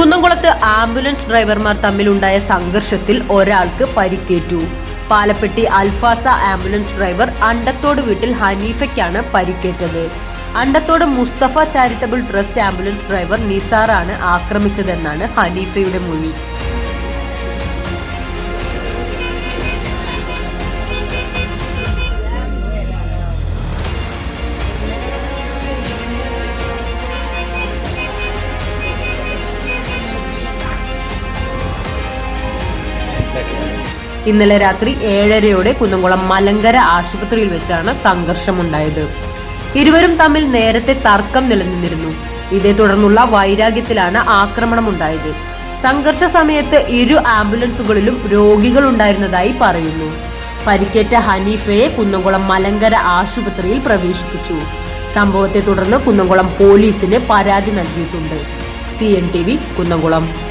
കുന്നംകുളത്ത് ആംബുലൻസ് ഡ്രൈവർമാർ തമ്മിലുണ്ടായ സംഘർഷത്തിൽ ഒരാൾക്ക് പരിക്കേറ്റു. പാലപ്പെട്ടി അൽഫാസ ആംബുലൻസ് ഡ്രൈവർ അണ്ടത്തോട് വീട്ടിൽ ഹനീഫയ്ക്കാണ് പരിക്കേറ്റത്. Andathode Mustafa charitable trust ambulance driver നിസാറാണ് ആക്രമിച്ചതെന്നാണ് ഹനീഫയുടെ മൊഴി. ഇന്നലെ രാത്രി ഏഴരയോടെ കുന്നംകുളം മലങ്കര ആശുപത്രിയിൽ വെച്ചാണ് സംഘർഷമുണ്ടായത്. ഇരുവരും തമ്മിൽ നേരത്തെ തർക്കം നിലനിന്നിരുന്നു. ഇതേ തുടർന്നുള്ള വൈരാഗ്യത്തിലാണ് ആക്രമണമുണ്ടായത്. സംഘർഷ സമയത്ത് ഇരു ആംബുലൻസുകളിലും രോഗികൾ ഉണ്ടായിരുന്നതായി പറയുന്നു. പരിക്കേറ്റ ഹനീഫയെ കുന്നംകുളം മലങ്കര ആശുപത്രിയിൽ പ്രവേശിപ്പിച്ചു. സംഭവത്തെ തുടർന്ന് കുന്നംകുളം പോലീസിന് പരാതി നൽകിയിട്ടുണ്ട്. C N T V Kunnamkulam.